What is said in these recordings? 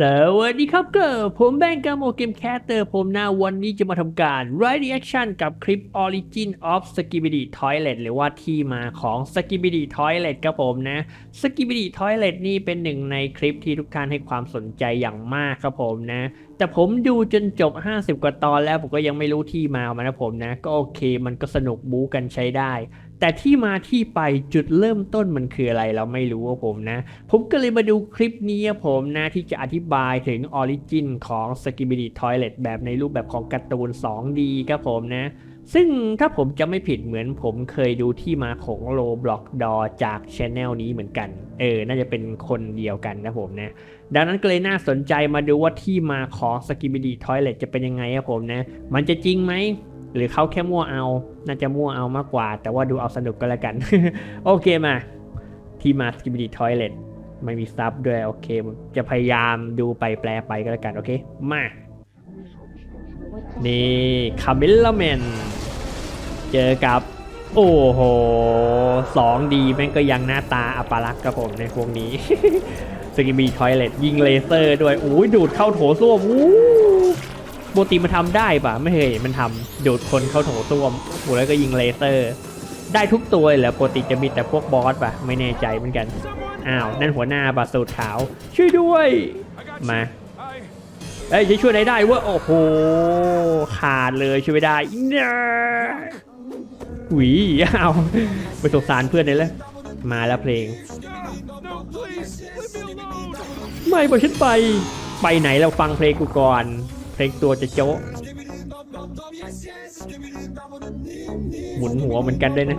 สวัสดีครับเกอร์ผมแบงกาโมเกมแคสเตอร์ผมนะวันนี้จะมาทำการ Write Reaction กับคลิป Origin of Skibidi Toilet หรือว่าที่มาของ Skibidi Toilet ครับผมนะ Skibidi Toilet นี่เป็นหนึ่งในคลิปที่ทุกท่านให้ความสนใจอย่างมากครับผมนะ แต่ผมดูจนจบ 50 กว่าตอนแล้วผมก็ยังไม่รู้ที่มาของมันนะผมนะ ก็โอเคมันก็สนุกบู๊กันใช้ได้แต่ที่มาที่ไปจุดเริ่มต้นมันคืออะไรเราไม่รู้ว่าผมนะ ผมก็เลยมาดูคลิปนี้ครับผมนะที่จะอธิบายถึงออริจินของ s k i b i d y Toilet แบบในรูปแบบของการ์ตูน 2D ครับผมนะ ซึ่งถ้าผมจะไม่ผิดเหมือนผมเคยดูที่มาของโ o บล็อกดอจากช anel นี้เหมือนกัน เออ น่าจะเป็นคนเดียวกันนะผมนะดังนั้นก็เลยน่าสนใจมาดูว่าที่มาของ s k i b i d y Toilet จะเป็นยังไงครับผมนะ มันจะจริงไหม หรือเขาแค่มั่วเอา น่าจะมั่วเอามากกว่า แต่ว่าดูเอาสนุกก็แล้วกัน โอเคมา ที่มา s k i b i d y Toilet ไม่มีซับด้วย โอเค จะพยายามดูไปแปลไปก็แล้วกัน โอเค มา นี่คาเมลแมนเจอกับ โอ้โหสองดีแม่งก็ยังหน้าตาอัปลักษณ์ครับผมในพวกนี้สกิบีทอยเลตยิงเลเซอร์ด้วยโอ้ยดูดเข้าโถส้วมอู้ ปกติมันทำได้ปะไม่เคยเห็นมันทำดูดคนเข้าโถส้วมโอ้แล้วก็ยิงเลเซอร์ ได้ทุกตัวเลยเหรอปกติจะมีแต่พวกบอสปะไม่แน่ใจเหมือนกันอ้าวนั่นหัวหน้าปะสูตรขาว ช่วยด้วยมาเอ้ยจะช่วยไหนได้เวะโอ้โหขาดเลยช่วยไม่ได้เนี่ยหวีเอาไปสงสารเพื่อนเลยเลยมาแล้วเพลง ไม่บอกฉันไปไปไหนเราฟังเพลงกูก่อน เพลงตัวจะโจ๊ะหมุนหัวเหมือนกันด้วยนะ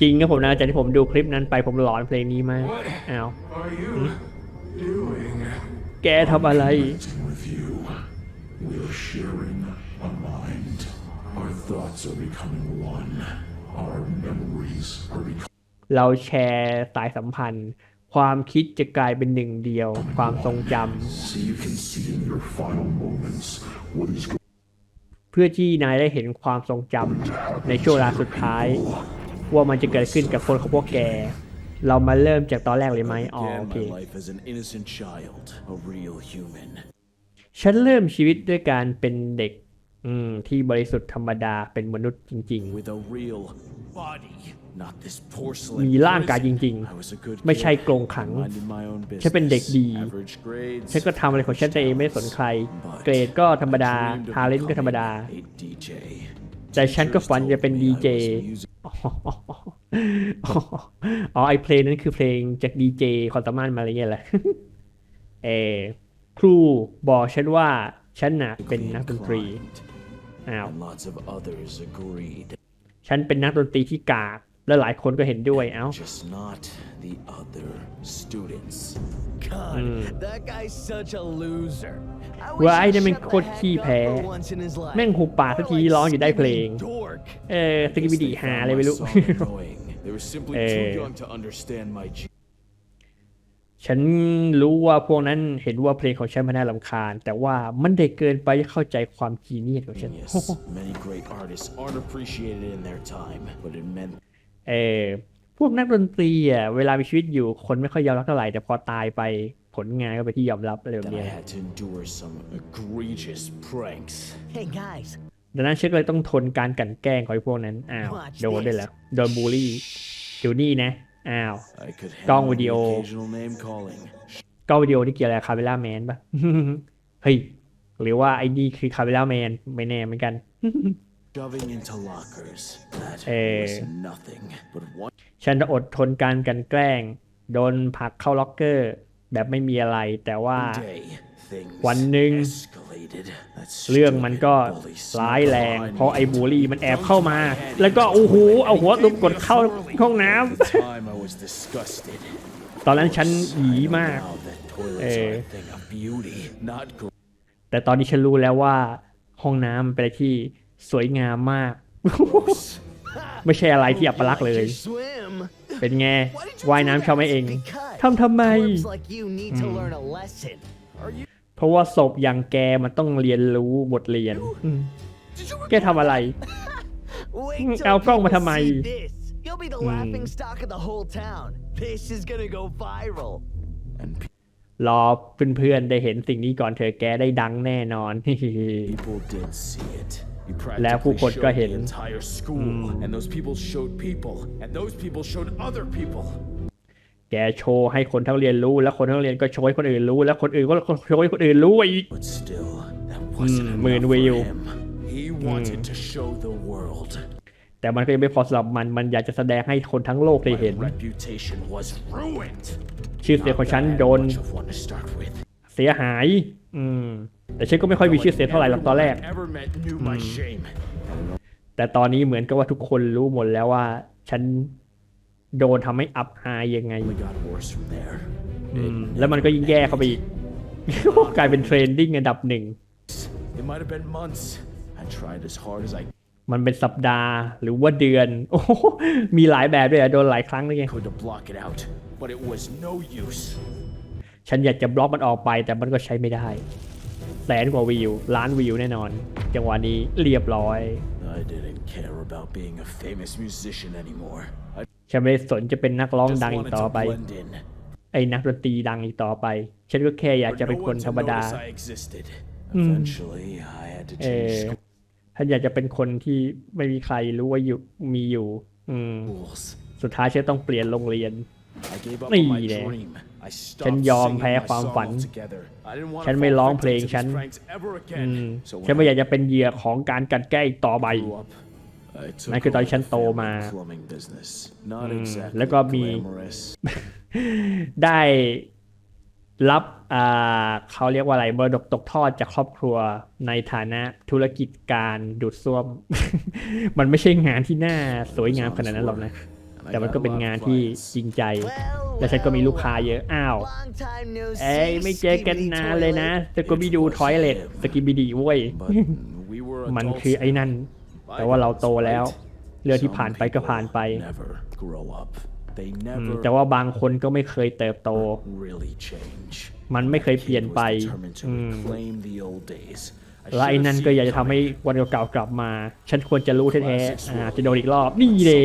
จริงครับผมนะจากที่ผมดูคลิปนั้นไปผมหลอนเพลงนี้มากอ้าวแกทำอะไร เราแชร์สายสัมพันธ์ ความคิดจะกลายเป็นหนึ่งเดียว ความทรงจ so you can see in your final moments what is going ำเพื่อที่นายได้เห็นความทรงจำในช่วงเวลาสุดท้าย ว่ามันจะเกิดขึ้นกับคนของพวกแก เรามาเริ่มจากตอนแรกเลยไหมอ๋อ began โอเค my life as an innocent child, a real human. ฉันเริ่มชีวิตด้วยการเป็นเด็กอืมที่บริสุทธิ์ธรรมดาเป็นมนุษย์จริง With a real body, not this ๆ porcelain. มีร่างกายจ prison. ริง I was a good ๆไม่ใช่ kid. กรงขัง Minded my own ฉันเป็นเด็ก business. ดี Average grades. ฉันก็ทำอะไรของฉันเองไม่สนใคร เกรดก็ธรรมดา Dreamed of ทาเลนต์ก็ธรรมดา becoming a DJ. แต่ฉันก็ฝันจะเป็น Teachers ดี told เจ me I was music อ๋อไอเพลงนั้นคือเพลงจากดีเจความสามารถมาอะไรเงี้ยแหละเออครูบอกฉันว่าฉันน่ะเป็นนักดนตรี inclined, อ้าว and lots of others agreed. ฉันเป็นนักดนตรีที่กาก และหลายคนก็เห็นด้วยเอ้า Just not the other students. God, that guy's such a loser. I wish ว่าไอ้ he'd นั่นเป็น shut โค the ตรขี้ heck แพ้ up for once in his life. แม่งหุบปากสักทีร้องอยู่ได้เพลง Dork. เออสกิบิดี They หา found อะไร my ไม่รู้ song annoying. They were simply Eh. too young to understand my genius. ฉันรู้ว่าพวกนั้นเห็นว่าเพลงของฉันมันน่ารำคาญ แต่ว่ามันเด็กเกินไปจะเข้าใจความจีเนียสของฉัน Many great artists aren't appreciated in their time, but it meant เออพวกนักดนตรีอะเวลามีชีวิตอยู่คนไม่ค่อยยอมรับเท่าไหร่แต่พอตายไปผลงานก็ไปนที่ยอมรับอะไรแบบ that เนี้ I ย had to endure some egregious pranks. Hey guys, ดังนั้นฉันก็เลยต้องทนการกลั่นแกล้งของไอ้พวกนั้น อ้าว Watch โดนด้วย this แล้วโดนบูลลี่ดูนี่นะ อ้าว I could Gone handle with the the old- occasional name calling. กล้องวิดีโอที่เกี่ยวอะไรคาเวล่าแมนปะเฮ้ยหรือว่าไอ้นี่คือคาเวล่าแมนไม่แน่เหมือนกัน Shoving into lockers. That Eh. was nothing. But one ฉันจะอดทนการกลันแกล้ง โดนผลักเข้าล็อกเกอร์ แบบไม่มีอะไร แต่ว่า day, things วันหนึ่ง escalated. That เรื่องมันก็ stupid bully snuck ร้ายแรง behind เพราะ me. ไอ้บูลลี่มันแอบเข้ามา แล้วก็โอ้โหเอาหัวลุกกดเข้าห้องน้ำ At the time, I was disgusted. ตอนนั้นฉันหยีมาก Now that toilets Eh. are a thing of beauty, not great. แต่ตอนนี้ฉันรู้แล้วว่าห้องน้ำมันเป็นอะไรที่ สวยงามมาก ไม่ใช่อะไรที่อัปลักษณ์เลย you swim. เป็นไง Why did you ว่าย do น้ำ that? ชอบไหมเอง Because ทำทำไม Looks like you need to learn a lesson. เพราะว่าศพอย่างแกมันต้องเรียนรู้บทเรียนอืมแกทำอะไร Wait Mm, till I'll go people with my- see this. You'll be the laughing stock of the whole town. This is gonna go viral. And pe- รอเพื่อนๆได้เห็นสิ่งนี้ก่อนเธอะแกได้ดังแน่นอน people did see it. You แล้วผู้ practically คนก็ showed เห็น the entire school, and those people showed people, and those people showed other people. แกโชว์ให้คนทั้งเรียนรู้ แล้วคนทั้งเรียนก็โชว์ให้คนอื่นรู้ แล้วคนอื่นก็โชว์ให้คนอื่นรู้อีก But still, that wasn't Mm, enough Moon for Wheel. him. He wanted to show the world. แต่มันก็ยังไม่พอสำหรับมัน มันอยากจะแสดงให้คนทั้งโลกได้ My เห็น reputation was ruined. ชื่อเสียงของฉัน Not that I had โดน much of one to start with. เสียหาย อืม แต่ฉันก็ไม่ค่อยมีชื่อเสียงเท่าไหร่หรอกตอนแรก Ever met knew my shame. แต่ตอนนี้เหมือนกับว่าทุกคนรู้หมดแล้วว่า ฉันโดนทำให้อับอายยังไง We got worse from there. อืมแล้วมันก็ยิ่งแย่เข้าไปอีก กลายเป็นเทรนดิ้งอันดับหนึ่ง It might have been months. I tried as hard as I มันเป็นสัปดาห์หรือว่าเดือน โอ้โหมีหลายแบบด้วยอะโดนหลายครั้งเลยไง could to block it out, but it was no use. ฉันอยากจะบล็อกมันออกไปแต่มันก็ใช้ไม่ได้ แสนกว่าวิว ล้านวิวแน่นอน จังหวะนี้เรียบร้อย I didn't care about being a famous musician anymore. I ฉันไม่ได้สนจะเป็นนักร้อง just ดังอีก wanted ต่อ to ไป blend in. ไอ้นักดนตรีดังอีกต่อไป ฉันก็แค่อยาก For จะเป็น no คน one to ธรรมดา notice I existed. Eventually, I had to เอ change อฉันอยากจะเป็นคนที่ไม่มีใครรู้ว่าอยู่มีอยู่ อืม schools. สุดท้ายฉันต้องเปลี่ยนโรงเรียน I gave up นี่ on my แหละ dream. I ฉัน stopped ยอม singing แพ้ my ความ song ฝัน altogether. I didn't want ฉัน to ไม่ fall ร้องเพลง victim to ฉัน these pranks ever อื again. ม So ฉัน when ไม่อยากจะเป็นเหยื่อของการกลันแกล้งอีกต่อไป I grew up, I took นั่นคือตอน over ฉัน the โต family มา plumbing business. Not exactly แล้วก็มี glamorous. ได้รับอ่าเขาเรียกว่าอะไรมรดกตกทอดจากครอบครัวในฐานะธุรกิจการดูดซ่วม มันไม่ใช่งานที่น่าสวยงามขนาดนั้นหรอกนะ And I แต่มัน got ก็ a เป็น lot of งานที่ clients. จริงใจ Well, และฉันก็มี well, ลูกค้าเยอะ อ้าว long time no เอ้ย see, ไม่เจอกันนานเลยนะ Skibidi สกูบิดูทอยเลตสกิบิดีเว้ย But we were มัน adults คือไอ้นั่น now. แต่ว่าเราโตแล้ว เรื่องที่ Some ผ่านไปก็ผ่านไป people never grow up. They อืม never แต่ว่าบางคนก็ไม่เคยเติบโต really change. มันไม่เคยเปลี่ยน Kid ไป was determined to อืม reclaim the old days. I และไอ้ should've นั่น seen ก็อยาก it จะทำให้ coming. วันเก่าๆกลับมา ฉันควรจะรู้แท้ๆอ่าจะโดนอีกรอบนี่เด้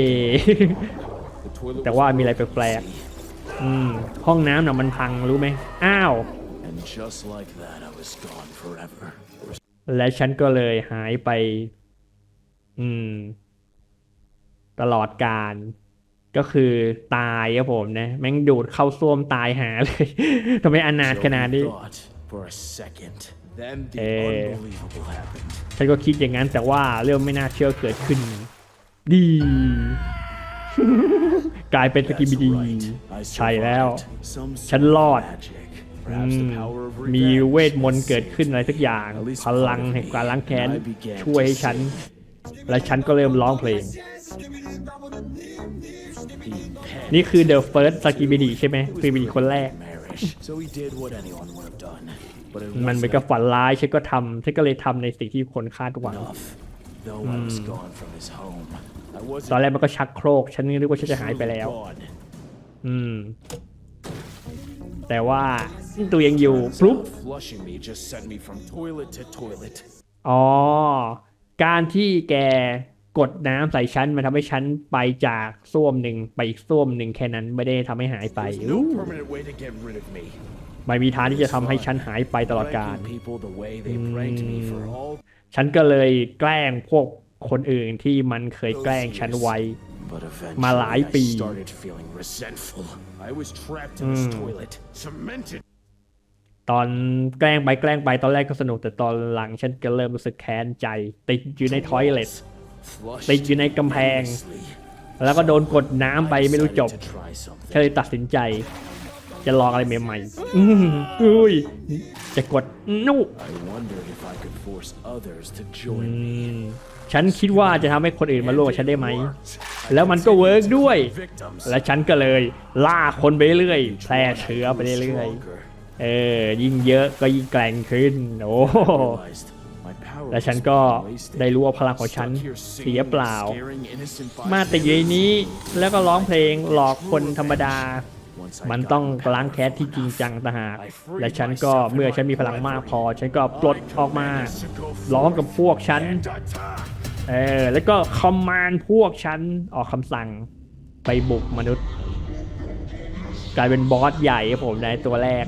The toilet แต่ was ว่ามีอะไร broken, แปลก see? อืมห้องน้ำน่ะมันพังรู้ไหมอ้าว And just like that, I was gone forever. และฉันก็เลยหายไป อืม ตลอดการก็คือตายครับผมนะ แม่งดูดเข้าส้วมตายหาเลยทำไมอนาถ So ขนาด we นี้ thought for a second. Then the Eh. unbelievable happened. ฉันก็คิดอย่างนั้นแต่ว่าเรื่องไม่น่าเชื่อเกิดขึ้น ดี กลายเป็นสกิ That's บิดี right. I ใช่แล้ว survived. Some ฉัน sort of รอด magic. อื Perhaps ม the power of มี revenge. เวทมนต์ Let's เกิด see. ขึ้นอะไรสักอย่าง At least พลังแห่งการล้างแค้น I began ช่วยให้ to ฉัน see และฉันก็เริ่มร้องเพลง being petty นี่คือ The First สกิบิดีใช่ไหมสกิบิดีคนแรก marish. So he did what anyone would have done. But it มันเหมือนกับ wasn't ฝันร้ายฉันก็ทำฉันก็เลยทำในสิ่งที่คนคาดหวัง enough. Though I was gone from his home, I ตอน wasn't แรกมันก็ชักโครก ฉันนึกว่าฉันจะหายไป truly แล้ว gone. อืม แต่ว่าตัวยังอยู่ Friends ปุ๊บ out flushing me just sent me from toilet to toilet. อ๋อ การที่แกกดน้ำใส่ฉันมันทำให้ฉันไปจากส้วมหนึ่งไปอีกส้วมหนึ่งแค่นั้นไม่ได้ทำให้หายไป There's อู้ no permanent way to get rid of me. ไม่มีทางที่จะทำให้ฉันหายไปตลอดกาล Pranking people the way they pranked me for all ฉันก็เลยแกล้งพวกคนอื่นที่มันเคยแกล้งฉันไว้ But มาหลาย eventually ปี I started feeling resentful. I was trapped in this toilet, cemented. ตอนแกล้งไปแกล้งไปตอนแรกก็สนุกแต่ตอนหลังฉันก็เริ่มรู้สึกแค้นใจ ติดอยู่ในทอยเลท Flushed ติดอยู่ในกำแพง endlessly. แล้วก็โดนกดน้ำไป I ไม่รู้จบ decided to try something. ฉันเลยตัดสินใจ จะลองอะไรใหม่ๆอืมอุ้ยจะกดนู่ I wondered if I could force others to join me. ฉันคิดว่าจะทำให้คนอื่นมาร่วมกับฉันได้ไหม แล้วมันก็เวิร์กด้วย Victims. และฉันก็เลยล่าคนไปเรื่อยๆแพร่เชื้อไปเรื่อย Stronger. ๆเออ ยิ่งเยอะก็ยิ่งแกร่งขึ้น โอ้ Realized my power และฉัน was ก็ being wasted. ได้รู้ว่าพลังของฉัน Stuck here เสีย singing เปล่า and scaring innocent มาแต่อยู่ในนี้แล้วก็ร้องเพลงหลอกคนธรรมดา Once I มันต้องล้างแค้นที่จริงจังต่างหากและฉันก็เมื่อฉันมีพลังมากพอ ฉันก็ปลดออกมาล้อมกับพวกฉันเออแล้วก็คอมมานด์พวกฉันออกคำสั่งไปบุกมนุษย์ กลายเป็นบอสใหญ่ผมในตัวแรก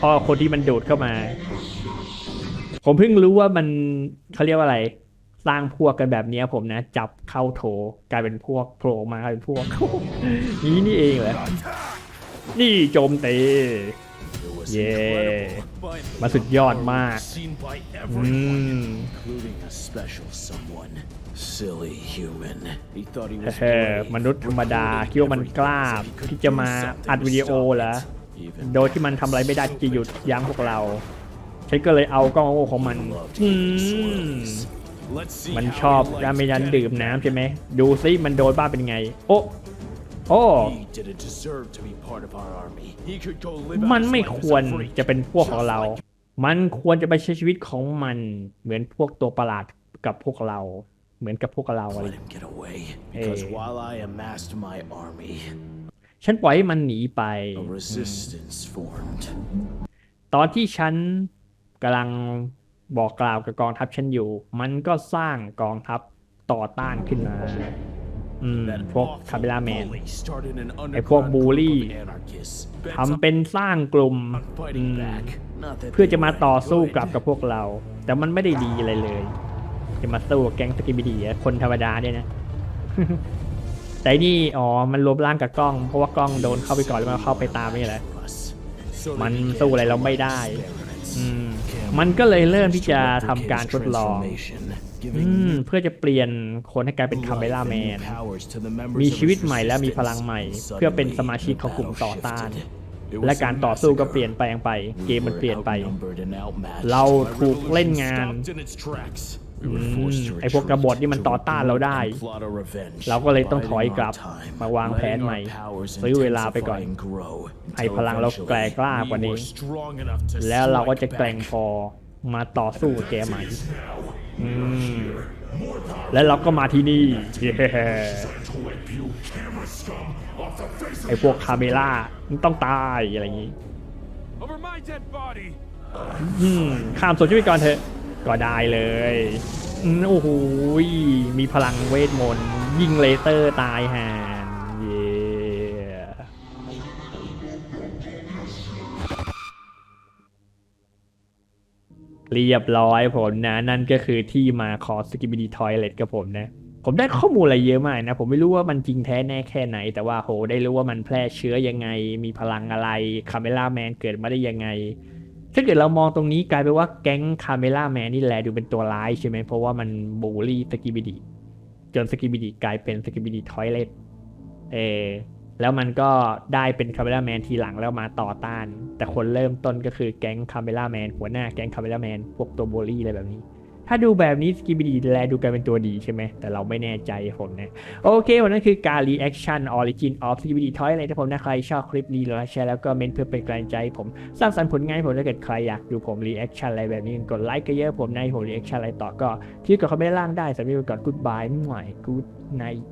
พอคนที่มันโดดเข้ามา ผมเพิ่งรู้ว่ามันเขาเรียกว่าอะไร สร้างพวกกันแบบนี้ผมนะ จับเข้าโถกลายเป็นพวกโผล่มากลายเป็นพวกนี้นี่เองเหรอนี่โจมตี It was Yeah. incredible. Finally, มาสุดยอดมากอืม Silly human. He thought he was เฮ้ great. มนุษย์ธรรมดาคิดว่ามันกล้าที่จะมาอัดวิดีโอเหรอโดยที่มันทำอะไรไม่ได้จะหยุดยั้งพวกเราฉันก็เลยเอากล้องโอของมันอืม มัน how ชอบ he การ likes ไม่ยัน it. ดื่มน้ำใช่ไหม ดูซิมันโดนบ้าเป็นไง โอ้โอ้ He didn't deserve to be part of our army. He could go live มัน out his ไม่ life ค as วร a freak. จะเป็นพวกของ Just เรา like มันควรจะไปใช้ชีวิตของมันเหมือนพวกตัวประหลาดกับพวกเราเหมือนกับพวกเราอะไร Let him get away. Because Hey. while I amassed my army, ฉันปล่อยให้มันหนีไป a resistance formed. ตอนที่ฉันกำลัง บอกกล่าวกับกองทัพฉันอยู่ มันก็สร้างกองทัพต่อต้านขึ้นมาอืม That พวก awful คาเบล่าแมน bully started an ไอ้พวก underground บูล group ลี่ of anarchists. Bent ทำเป็นสร้างกลุ่ม on อื fighting ม back. Not that เพื่อ they จะมา were ต่อสู้ good. กลับกับพวกเรา แต่มันไม่ได้ดีอะไรเลย จะมาสู้กับแก๊งสกิบิดีอะคนธรรมดาเนี่ยนะแต่นี่อ๋อมันรวมร่างกับกล้อง เพราะว่ากล้องโดนเข้าไปก่อนแล้วมันเข้าไปตามนี่แหละ Us. So มัน they began สู้อะไรเราไม่ได้ experiments. อืม มันก็เลยเริ่มที่จะทำการทดลองอืมเพื่อจะเปลี่ยนคนให้กลายเป็นคาเมล่าแมน มีชีวิตใหม่และมีพลังใหม่ เพื่อเป็นสมาชิกของกลุ่มต่อต้าน และการต่อสู้ก็เปลี่ยนแปลงไป เกมมันเปลี่ยนไป เราถูกเล่นงานอืม ไอพวกกบฏนี่มันต่อต้านเราได้ เราก็เลยต้องถอยกลับมาวางแผนใหม่ซื้อเวลาไปก่อนให้พลังเราแกร่กล้ากว่านี้ แล้วเราก็จะแกร่งพอมาต่อสู้กับแกใหม่อืมแล้วเราก็มาที่นี่เย้ไอพวกคาเมล่ามันต้องตายอะไรอย่างนี้ Over my dead body! อืมข้ามส่วนชีวิตก่อนเถอะ ก็ได้เลยโอ้โหมีพลังเวทมนต์ยิงเลเซอร์ตายห่านเย้เรียบร้อยผมนะ นั่นก็คือที่มาขอสกิบิดีทอยเลตกับผมนะ ผมได้ข้อมูลอะไรเยอะมากนะ ผมไม่รู้ว่ามันจริงแท้แน่แค่ไหน แต่ว่าโหได้รู้ว่ามันแพร่เชื้อยังไง มีพลังอะไรคาเมล่าแมนเกิดมาได้ยังไง ถ้าเกิดเรามองตรงนี้กลายเป็นว่าแก๊งคาเมล่าแมนนี่แหละดูเป็นตัวร้ายใช่ไหมเพราะว่ามันบูลลี่สกิบิดีจนสกิบิดีกลายเป็นสกิบิดีทอยเลตเออแล้วมันก็ได้เป็นคาเมล่าแมนทีหลังแล้วมาต่อต้าน แต่คนเริ่มต้นก็คือแก๊งคาเมล่าแมนหัวหน้าแก๊งคาเมล่าแมนพวกตัวบูลลี่อะไรแบบนี้ ถ้าดูแบบนี้สกิบิดีแลดูกันเป็นตัวดีใช่ไหม แต่เราไม่แน่ใจผมนะ โอเควันนั้นคือการรีแอคชั่นออริจินออฟสกีบีดีทอยอะไรถ้าผมนะ ใครชอบคลิปนี้แล้วแชร์แล้วก็เมนเพื่อเป็นกำลังใจใผมสร้างสรรค์ผลงานผมถ้าเกิดใครอยากดูผมรีแอคชั่นอะไรแบบนี้กดไลค์ก็เยอะผมในผมรีแอคชั่นอะไรต่อก็ ที่กดคอมเมนต์ล่างได้สำหรับวันนี้ไปก่อน goodbye ไม่ไหว good night